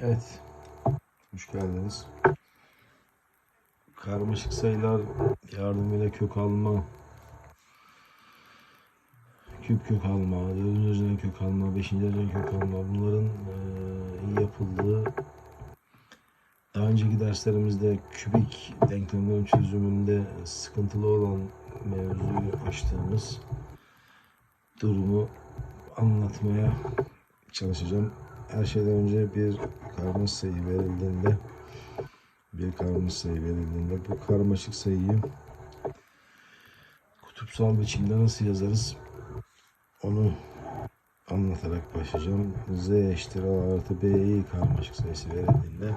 Evet. Hoş geldiniz. Karmaşık sayılar yardımıyla kök alma, küp kök alma, dördüncü dereceden kök alma, beşinci dereceden kök alma bunların iyi yapıldığı daha önceki derslerimizde kübik denklemlerin çözümünde sıkıntılı olan mevzuyu açtığımız durumu anlatmaya çalışacağım. Her şeyden önce bir karmaşık sayı verildiğinde bir karmaşık sayı verildiğinde bu karmaşık sayıyı kutupsal biçimde nasıl yazarız onu anlatarak başlayacağım. Z eşittir A artı BI karmaşık sayısı verildiğinde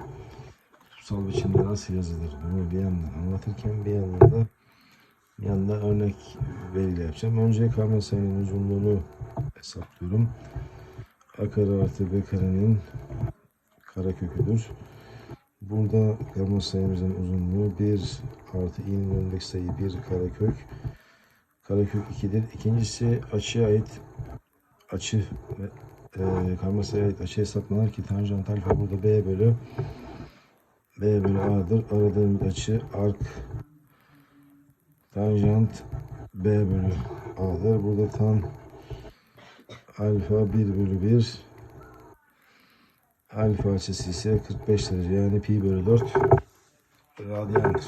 kutupsal biçimde nasıl yazılır bunu bir yandan anlatırken bir yandan da yandan örnek veriyle yapacağım. Önce karmaşık sayının uzunluğunu hesaplıyorum. A kare artı B karenin kareköküdür. Burada karma sayımızın uzunluğu 1 artı i'nin önündeki sayı 1 karekök. Karekök 2'dir. İkincisi açıya ait açı e, karma sayıya ait açı hesaplanır ki tanjant alfa burada b bölü b bölü a'dır. Aradığımız açı ark tanjant b bölü a'dır. Burada tan alfa 1 bölü 1 alfa açısı ise 45 derece yani pi bölü 4 radyandır.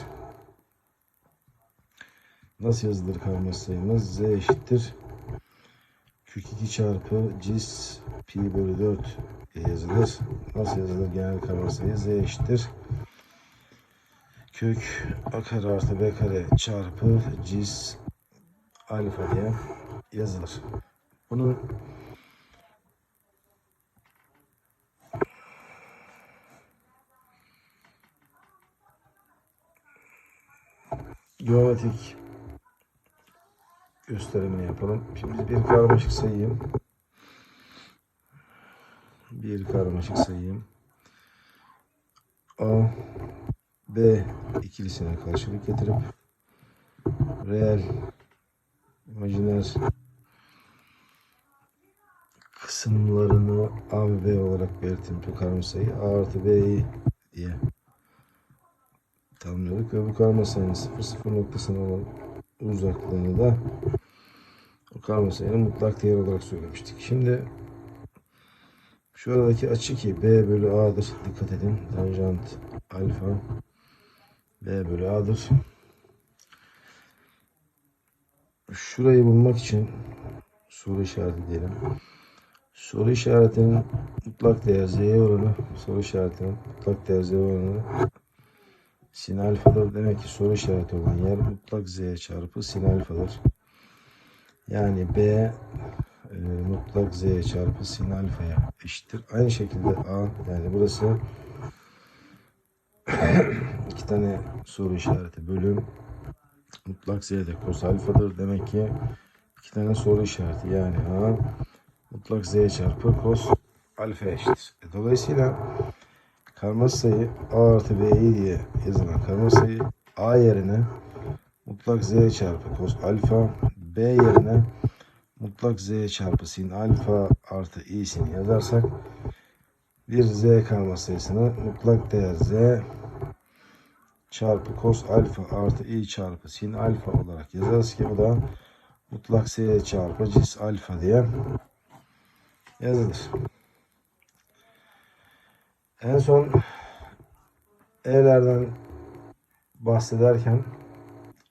Nasıl yazılır karmaşık sayımız? Z eşittir. Kök 2 çarpı cis pi bölü 4 diye yazılır. Nasıl yazılır genel karmaşık sayı? Z eşittir. Kök a kare artı b kare çarpı cis alfa diye yazılır. Bunu geometrik gösterimini yapalım. Şimdi bir karmaşık sayıyım. Bir karmaşık sayıyım. A, B ikilisine karşılık getirip reel, imajiner kısımlarını A ve B olarak belirttim. Bu karmaşık sayı A artı B'yi diye tanımlıyorduk ve bu karma sayının 0 0 noktasına olan uzaklığını da o karma sayının mutlak değer olarak söylemiştik. Şimdi şuradaki açı ki B bölü A'dır. Dikkat edin. Tanjant alfa B bölü A'dır. Şurayı bulmak için soru işareti diyelim. Soru işaretinin mutlak değer Z'ye oranı soru işaretinin mutlak değer Z'ye oranı sin alfadır. Demek ki soru işareti olan yer mutlak z çarpı sin alfadır. Yani b e, mutlak z çarpı sin alfaya eşittir. Aynı şekilde a yani burası iki tane soru işareti bölüm mutlak z de kos alfadır. Demek ki iki tane soru işareti yani a mutlak z çarpı kos alfa eşittir. E, dolayısıyla karmaşık sayı a artı b'yi diye yazılan karmaşık sayı a yerine mutlak z çarpı cos alfa b yerine mutlak z çarpı sin alfa artı i'sini yazarsak bir z karmaşık sayısını mutlak değer z çarpı cos alfa artı i çarpı sin alfa olarak yazarız ki bu da mutlak z çarpı cis alfa diye yazılır. En son E'lerden bahsederken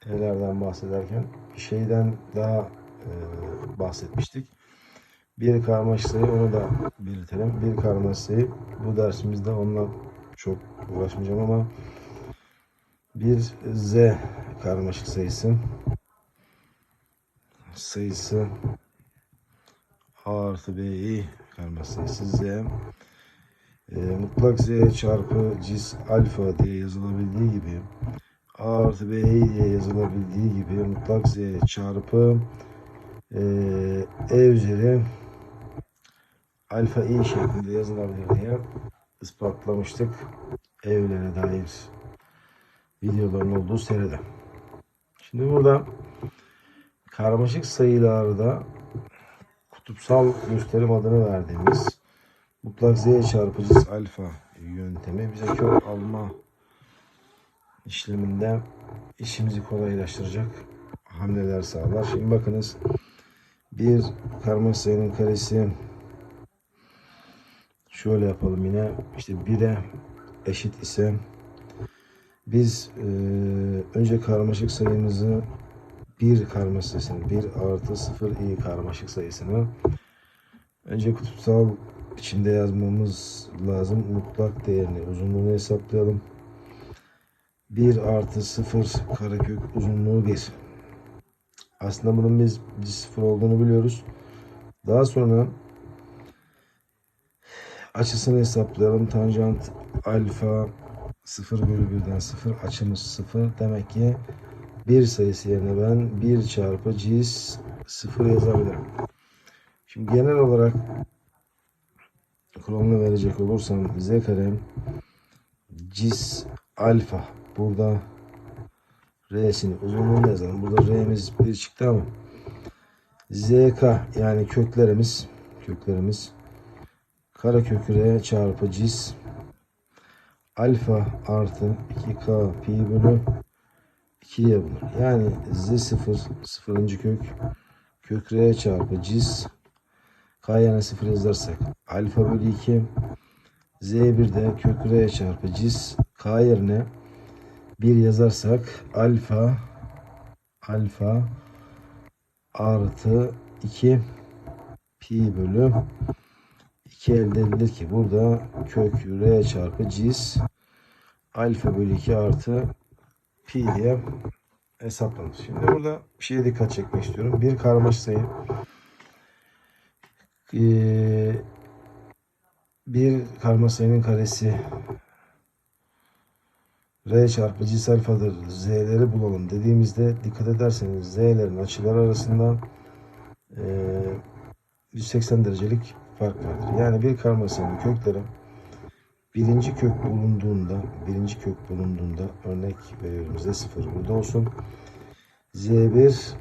E'lerden bahsederken bir şeyden daha e, bahsetmiştik. Bir karmaşık sayı onu da belirtelim. Bir karmaşık sayı bu dersimizde onunla çok uğraşmayacağım ama bir Z karmaşık sayısı sayısı Artı BI karmaşık sayısı Z e, mutlak z çarpı cis alfa diye yazılabildiği gibi a artı b diye yazılabildiği gibi mutlak z çarpı e, e üzeri alfa i şeklinde yazılabilir diye ispatlamıştık. Evlere dair videoların olduğu seride. Şimdi burada karmaşık sayılarda kutupsal gösterim adını verdiğimiz mutlak z çarpı cis alfa yöntemi bize kök alma işleminde işimizi kolaylaştıracak hamleler sağlar. Şimdi bakınız bir karmaşık sayının karesi şöyle yapalım yine işte 1'e eşit ise biz e, önce karmaşık sayımızı bir karmaşık sayısını 1 artı 0 i karmaşık sayısını önce kutupsal biçimde yazmamız lazım. Mutlak değerini uzunluğunu hesaplayalım. 1 artı 0 karekök uzunluğu 1. Aslında bunun biz 0 olduğunu biliyoruz. Daha sonra açısını hesaplayalım. Tanjant alfa 0 bölü 1'den 0 açımız 0. Demek ki bir sayısı yerine ben 1 çarpı cis 0 yazabilirim. Şimdi genel olarak kuralını verecek olursam z kare cis alfa burada r'sini uzunluğunu yazalım. Burada r'miz 1 çıktı ama zk yani köklerimiz köklerimiz karekök r çarpı cis alfa artı 2k pi bölü 2'ye bulur. Yani z0 sıfırıncı kök kök r çarpı cis k yerine 0 yazarsak alfa bölü 2 z1 de kök r çarpı cis k yerine 1 yazarsak alfa alfa artı 2 pi bölü 2 elde edilir ki burada kök r çarpı cis alfa bölü 2 artı diye hesaplanır. Şimdi burada bir şeye dikkat çekmek istiyorum. Bir karmaşık sayı ee, bir karmaşık sayının karesi r çarpı cis alfadır z'leri bulalım dediğimizde dikkat ederseniz z'lerin açıları arasında ee, 180 derecelik fark vardır. Yani bir karmaşık sayının kökleri birinci kök bulunduğunda birinci kök bulunduğunda örnek veriyorum z0 burada olsun z1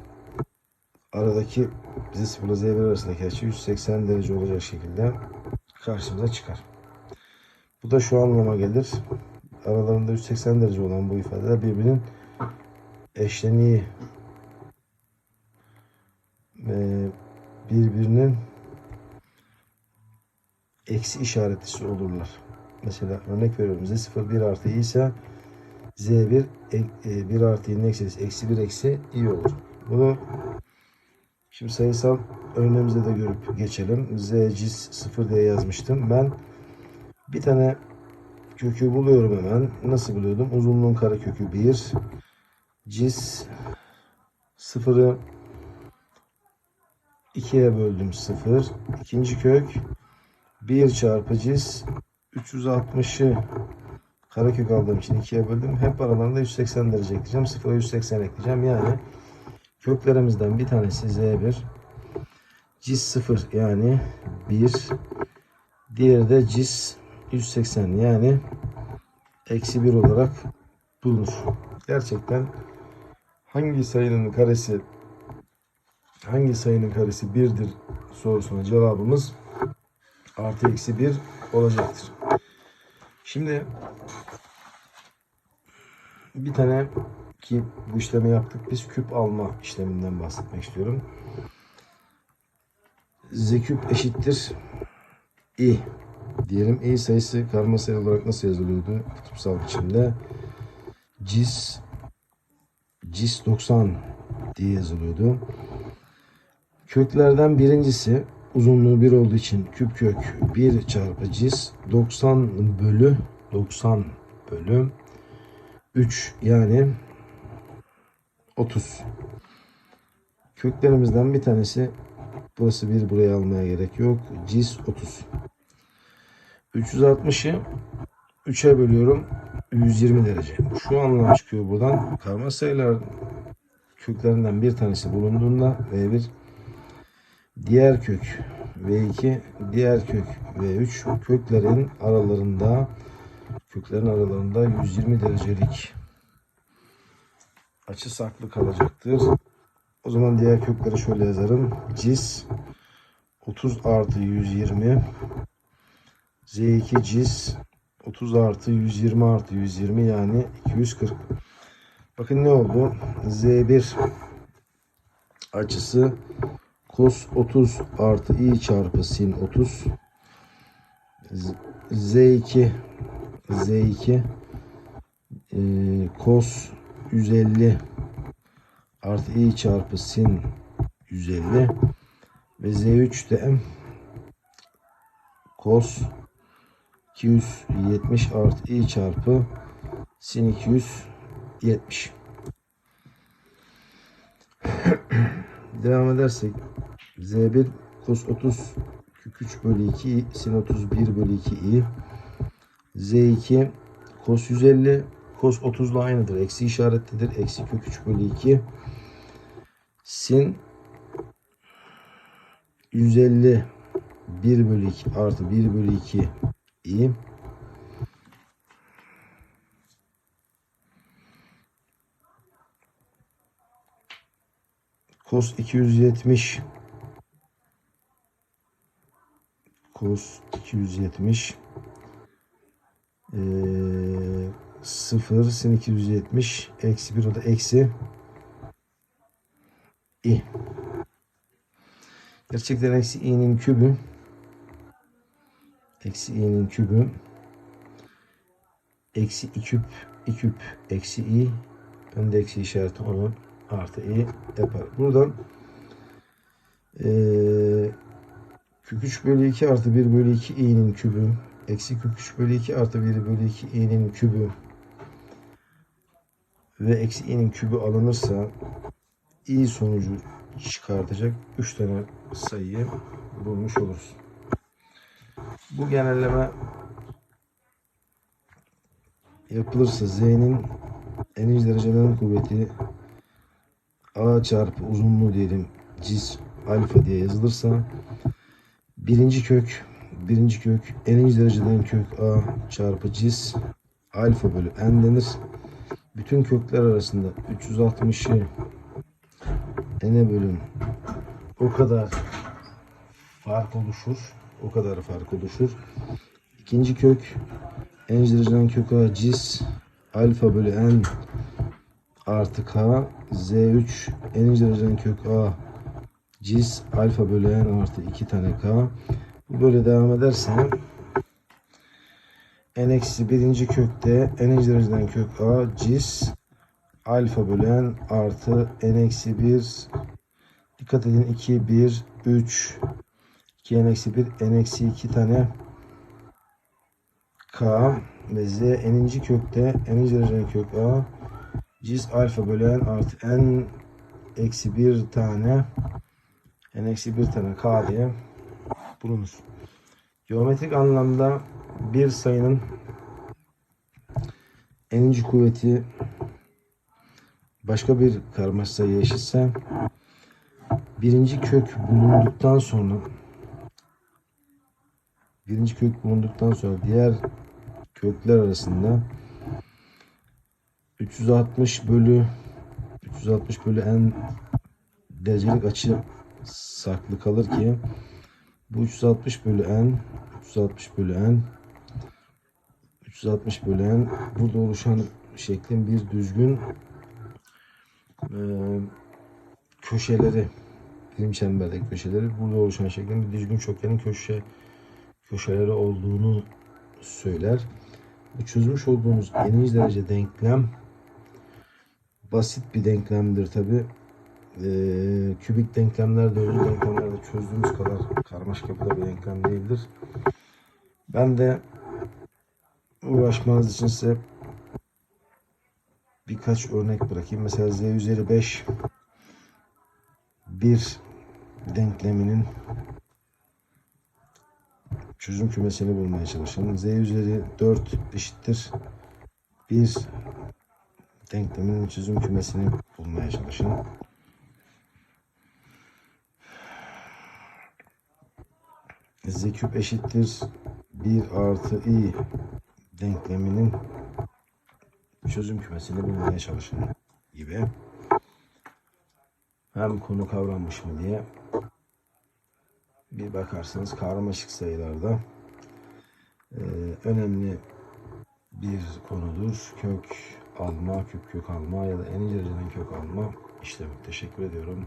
aradaki z0 ile z1 arasındaki açı 180 derece olacak şekilde karşımıza çıkar. Bu da şu anlama gelir. Aralarında 180 derece olan bu ifadeler birbirinin eşleniği ve birbirinin eksi işaretlisi olurlar. Mesela örnek veriyorum z0 1 artı i ise z1 1 artı i'nin eksilisi eksi 1 eksi i olur. Bunu şimdi sayısal örneğimizde de görüp geçelim. z cis 0 diye yazmıştım. Ben bir tane kökü buluyorum hemen. Nasıl buluyordum? Uzunluğun karekökü 1 cis 0'ı 2'ye böldüm 0. İkinci kök 1 çarpı cis 360'ı karekök aldığım için 2'ye böldüm. Hep aralarında 180 derece ekleyeceğim. 0'a 180 ekleyeceğim. Yani köklerimizden bir tanesi Z1. Cis 0 yani 1. Diğeri de cis 180 yani eksi 1 olarak bulunur. Gerçekten hangi sayının karesi hangi sayının karesi 1'dir sorusuna cevabımız artı eksi 1 olacaktır. Şimdi bir tane ki bu işlemi yaptık. Biz küp alma işleminden bahsetmek istiyorum. Z küp eşittir i diyelim. i sayısı karma sayı olarak nasıl yazılıyordu? Kutupsal biçimde cis cis 90 diye yazılıyordu. Köklerden birincisi uzunluğu 1 olduğu için küp kök 1 çarpı cis 90 bölü 90 bölü 3 yani 30. Köklerimizden bir tanesi burası 1 buraya almaya gerek yok. Cis 30. 360'ı 3'e bölüyorum. 120 derece. Şu anlam çıkıyor buradan. Karma sayılar köklerinden bir tanesi bulunduğunda V1 diğer kök V2 diğer kök V3 köklerin aralarında köklerin aralarında 120 derecelik açı saklı kalacaktır. O zaman diğer kökleri şöyle yazarım. Cis 30 artı 120 Z2 cis 30 artı 120 artı 120 yani 240. Bakın ne oldu? Z1 açısı cos 30 artı i çarpı sin 30 Z- Z2 Z2 e, cos 150 artı i çarpı sin 150 ve Z3 de cos 270 artı i çarpı sin 270 devam edersek Z1 cos 30 kök 3 bölü 2 sin 31 bölü 2 i Z2 cos 150 cos 30 ile aynıdır. Eksi işaretlidir. Eksi kök 3 bölü 2 sin 150 1 bölü 2 artı 1 bölü 2 i cos 270 cos 270 eee 0 sin 270 eksi 1 o da eksi. İ. Gerçekten eksi i'nin kübü. Eksi i'nin kübü. Eksi i küp i küp eksi i. Önde eksi işareti onu artı i yapar. Buradan eee kök 3 bölü 2 artı 1 bölü 2 i'nin kübü eksi kök 3 bölü 2 artı 1 bölü 2 i'nin kübü ve eksi i'nin kübü alınırsa i sonucu çıkartacak 3 tane sayıyı bulmuş oluruz. Bu genelleme yapılırsa z'nin n'inci dereceden kuvveti a çarpı uzunluğu diyelim cis alfa diye yazılırsa birinci kök birinci kök n'inci dereceden kök a çarpı cis alfa bölü n denir. Bütün kökler arasında 360'ı n'e bölün o kadar fark oluşur. O kadar fark oluşur. İkinci kök n'inci dereceden kök a cis alfa bölü n artı k z3 n'inci dereceden kök a cis alfa bölü n artı 2 tane k. Bu böyle devam ederse n eksi birinci kökte n'inci dereceden kök a cis alfa bölü n artı n eksi 1 dikkat edin 2 1 3 2 n eksi 1 n eksi 2 tane k. Ve z n'inci kökte n'inci dereceden kök a cis alfa bölü n artı n eksi 1 tane n eksi 1 tane k diye bulunur. Geometrik anlamda bir sayının n'inci kuvveti başka bir karmaşık sayı eşitse birinci kök bulunduktan sonra birinci kök bulunduktan sonra diğer kökler arasında 360 bölü 360 bölü n derecelik açı saklı kalır ki bu 360 bölü n 360 bölü n 360 bölü n burada oluşan şeklin bir düzgün e, köşeleri birim çemberdeki köşeleri burada oluşan şeklin bir düzgün çokgenin köşe köşeleri olduğunu söyler. Bu çözmüş olduğumuz eninci derece denklem basit bir denklemdir tabi. Ee, kübik denklemler de öncü denklemlerde çözdüğümüz kadar karmaşık yapıda bir denklem değildir. Ben de uğraşmanız için size birkaç örnek bırakayım. Mesela z üzeri 5 bir denkleminin çözüm kümesini bulmaya çalışalım. Z üzeri 4 eşittir 1 denkleminin çözüm kümesini bulmaya çalışın. Z küp eşittir 1 artı i denkleminin çözüm kümesini bulmaya çalışın gibi. Hem konu kavranmış mı diye bir bakarsınız karmaşık sayılarda e, önemli bir konudur. Kök alma, kök kök alma ya da en dereceden kök alma işlemi. Teşekkür ediyorum.